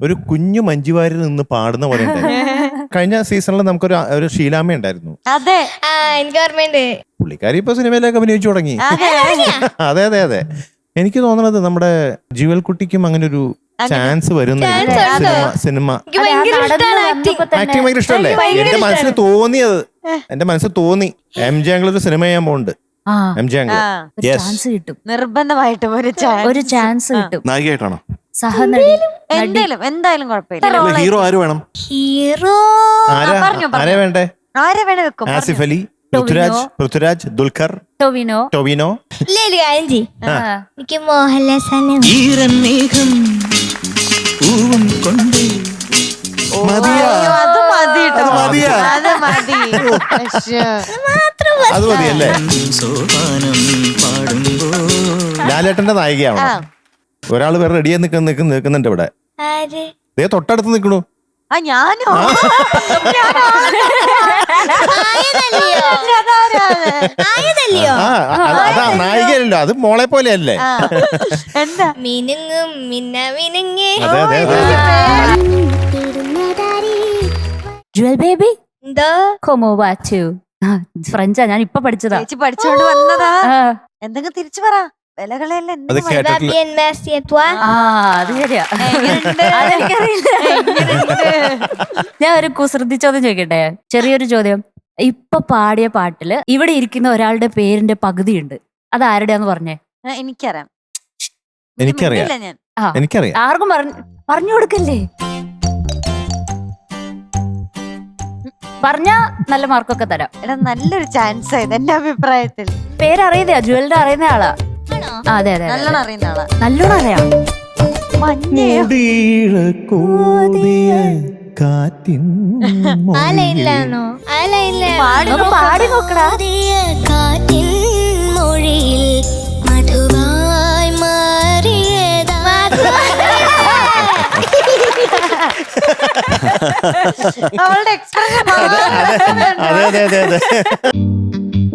ഒരു കുഞ്ഞു മഞ്ജുവാരിൽ നിന്ന് പാടുന്ന പോലെ ഉണ്ടായിരുന്നു. കഴിഞ്ഞ സീസണിൽ നമുക്കൊരു ഒരു ഷീലാമ്മ ഉണ്ടായിരുന്നു. അതെ. ആ എനിക്ക് ഓർമ്മയുണ്ട്. പുള്ളിക്കാരി ഇപ്പൊ സിനിമയിലൊക്കെ അഭിനയിച്ചു തുടങ്ങി. അതെ അതെ. അതെ എനിക്ക് തോന്നുന്നത് നമ്മുടെ ജുവൽ കുട്ടിക്കും അങ്ങനെ ഒരു ചാൻസ് വരുന്ന സിനിമ സിനിമ എനിക്ക് ഭയങ്കര ഇഷ്ടമാണ് ആക്ടിങ് ആക്ടിങ് ഭയങ്കര ഇഷ്ടമല്ലേ? എന്റെ മനസ്സിൽ തോന്നിയത് എന്റെ മനസ്സിൽ തോന്നി. എം ജെ ഒരു സിനിമ ചെയ്യാൻ പോകുന്നുണ്ട് ആ. എം ജെ യെസ് ചാൻസ് കിട്ടും. നിർബന്ധമായിട്ടും ഒരു. ഒരു ചാൻസ് കിട്ടും. നായികയായിട്ടാണോ? സഹനടി. നടി എന്തായാലും എന്തായാലും കുഴപ്പമില്ല. ഹീറോ ആര് വേണം? ഹീറോ. പറഞ്ഞു. ആരെ വേണ്ടേ? ആരെ വേണേ വെക്കും? ആസിഫ് അലി പൃഥ്വിരാജ് പൃഥ്വിരാജ് ദുൽഖർ ടൊവിനോ. ടൊവിനോ. എനിക്ക് അത് മതിയല്ലേ? ലാലേട്ടന്റെ നായികയാവണം. ഒരാൾ വേറെ റെഡിയായി നിൽക്കുന്ന നിൽക്കുന്ന നിൽക്കുന്നുണ്ട് ഇവിടെ. ആര്? ദേ തൊട്ടടുത്ത് നിൽക്കണു. ആ ഞാനോ? ആയതല്ലയോ? ആയതല്ലയോ? ആ അത് അതാ നായികയല്ലോ അത് മോളെ പോലെയല്ലേ. ആ. എന്താ? മിനുങ്ങും മിന്ന മിനുങ്ങേ. അതെ അതെ അതെ. അതെ. Jewel baby? എന്തോ? കൊമോ വാച്ചു ഫ്രഞ്ചാ ഞാൻ ഇപ്പൊ പഠിച്ചതാ. ചേച്ചി പഠിച്ചോണ്ട് വന്നതാ. ആ, എന്തെങ്കിലും തിരിച്ചു പറ. വിലകളെല്ലാം Bien, merci toi. ആ? അത് ശരിയാ. എങ്ങനെയുണ്ട്? അതെനിക്കറിയില്ല. എങ്ങനെയുണ്ട്? ഞാൻ ഒരു കുസൃതി ചോദ്യം ചോദിക്കട്ടെ? ചെറിയൊരു ചോദ്യം. ഇപ്പൊ പാടിയ പാട്ടിൽ ഇവിടെ ഇരിക്കുന്ന ഒരാളുടെ പേരിന്റെ പകുതിയുണ്ട്. അത് ആരുടെയാന്ന് പറഞ്ഞേ? ആ, എനിക്കറിയാം. എനിക്കറിയാം. മിണ്ടില്ല ഞാൻ. ആ. എനിക്കറിയാം. ആർക്കും പറഞ്ഞു പറഞ്ഞു കൊടുക്കല്ലേ? പറഞ്ഞാ നല്ല മാർക്കൊക്കെ തരാം. എടാ നല്ലൊരു ചാൻസ് ആയത് എന്റെ അഭിപ്രായത്തിൽ പേരറിയുന്നയാ ജുവലിന്റെ അറിയുന്ന ആളാ. അതെ അതെ. നല്ലോണം അറിയുന്ന ആളാ. നല്ലോണം അറിയാം. മഞ്ഞയോ. കാറ്റിൻ ആ ലൈനിലാണോ? ആ ലൈനിലാണ്? പാടി നമുക്ക് പാടി നോക്കടാ. കാറ്റിൻ മൊഴിയിൽ മധുവായി മാറിയതാ. അവളുടെ എക്സ്പ്രഷൻ അതെ അതെ അതെ അതെ